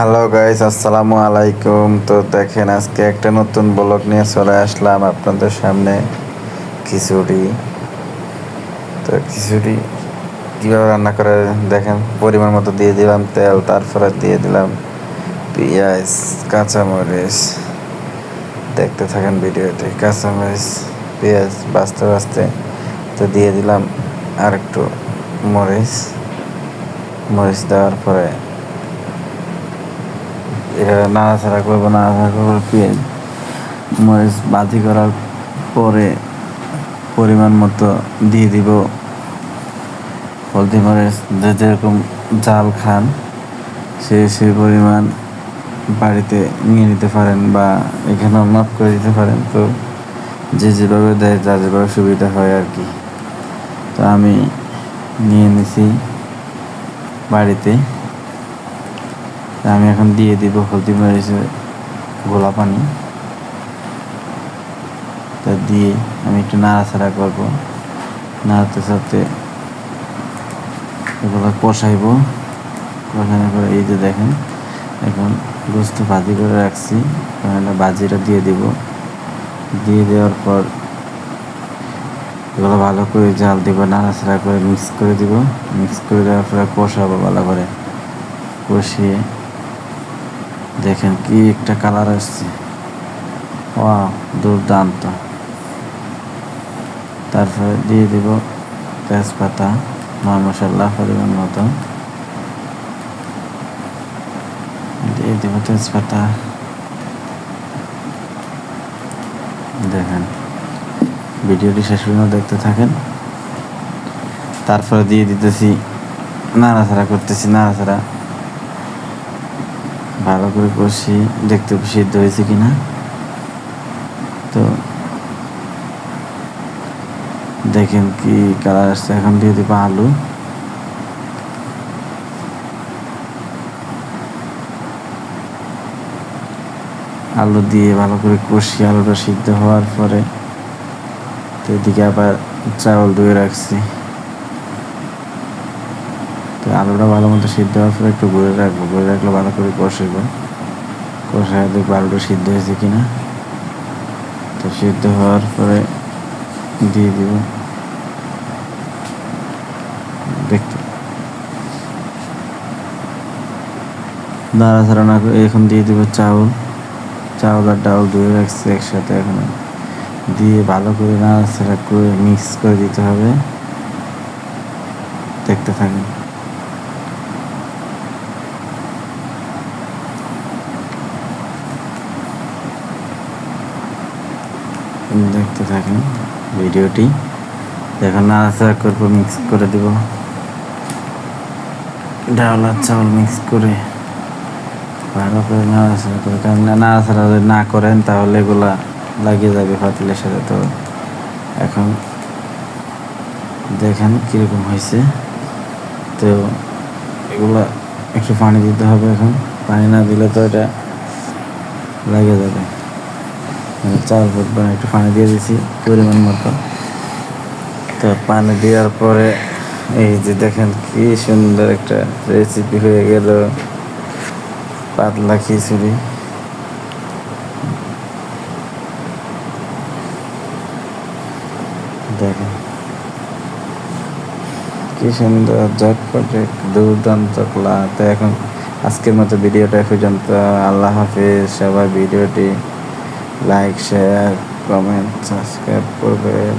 Hello guys, আসসালামু আলাইকুম। তো দেখেন, আজকে একটা নতুন ব্লগ নিয়ে চলে আসলাম আপনাদের সামনে। খিচুড়ি। তো খিচুড়ি কীভাবে রান্না করে, দেখেন, পরিমাণ মতো দিয়ে দিলাম তেল, তারপরে দিয়ে দিলাম পেঁয়াজ, কাঁচামরিচ। দেখতে থাকেন ভিডিওটি কাঁচামরিচ, পেঁয়াজ বাঁচতে বাঁচতে। তো দিয়ে দিলাম আর একটু মরিচ। মরিচ দেওয়ার পরে নাড়াচাড়া করব নাড়াচাড়া করব, পেঁয়াজ মরিচ বাজি করার পরে পরিমাণ মতো দিয়ে দিব। হলদি মরিচ যে যেরকম জাল খান, সে সেই পরিমাণ বাড়িতে নিয়ে নিতে পারেন বা এখানেও মাপ করে দিতে পারেন। তো যে যেভাবে দেয় যা যেভাবে সুবিধা হয় আর কি। তো আমি নিয়ে নিছি বাড়িতে। আমি এখন দিয়ে দিব হলদি মরিচের গোলা পানি। তা দিয়ে আমি একটু নাড়াচাড়া করব। নাড়াতে সাথে এগুলো কষাইব। কষানোর পরে এই যে দেখেন, এখন গোস্ত ভাজি করে রাখছি। তাহলে ভাজিটা দিয়ে দিব। দিয়ে দেওয়ার পর এগুলো ভালো করে জাল দিব, নাড়াচাড়া করে মিক্স করে দিব। মিক্স করে দেওয়ার পরে কষাবো ভালো করে। কষিয়ে দেখেন কি একটা কালার আসছে। ও দুর্দান্ত। তারপরে দিয়ে দিব তেজপাতা মা মশলা পরিমাণ মতো। দিয়ে দিব তেজপাতা। দেখেন, ভিডিওটি শেষ পর্যন্ত দেখতে থাকেন। তারপরে দিয়ে দিতেছি, নাড়াচাড়া করতেছি, নাড়াচাড়া। ভালো করে কষি দেখতে সিদ্ধ হয়েছে কিনা। তো দেখেন কি কালার আসছে। এখন দিয়ে দিব আলু। আলু দিয়ে ভালো করে কষি, আলুটা সিদ্ধ হওয়ার পরে তো এদিকে আবার চাউল ধুয়ে রাখছি। আলুটা ভালো মতো সিদ্ধ হওয়ার পরে একটু ঘুরে রাখব। ঘুরে রাখলে ভালো করে কষাইব। কষাই দেখব আলুটা সিদ্ধ হয়েছে কিনা। তো সিদ্ধ হওয়ার পরে দিয়ে দিব। দেখতে। নাড়াচাড়া না করে এখন দিয়ে দিব চাউল। চাউল আর ডাউল ধুয়ে রাখছি একসাথে এখন। দিয়ে ভালো করে নাড়াচাড়া করে মিক্স করে দিতে হবে। দেখতে থাকেন। দেখতে থাকেন ভিডিওটি। এখন নাড়াচাড়া করব মিক্স করে দিব। ডাল আর চাউল মিক্স করে। ভালো করে নাড়াচাড়া করে। কারণ নাড়াচাড়া যদি না করেন, তাহলে এগুলা লাগিয়ে যাবে পাতিলের সাথে। তো এখন দেখেন কীরকম হয়েছে। তো এগুলা একটু পানি দিতে হবে এখন। পানি না দিলে তো এটা লাগে যাবে। মানে চাল ফুটবে একটু পানি দিয়ে দিছি, পরিমাণ মতো। তো পানি দেওয়ার পরে এই যে দেখেন কি সুন্দর একটা রেসিপি হয়ে গেল। পাতলা খিচুড়ি। দেখেন কি সুন্দর, ঝটপট দুর্দান্ত ক্লা তো এখন আজকের মতো ভিডিওটা এ পর্যন্ত। আল্লাহ হাফিজ, সবাই ভিডিওটি লাইক শেয়ার কমেন্ট সাবস্ক্রাইব করবেন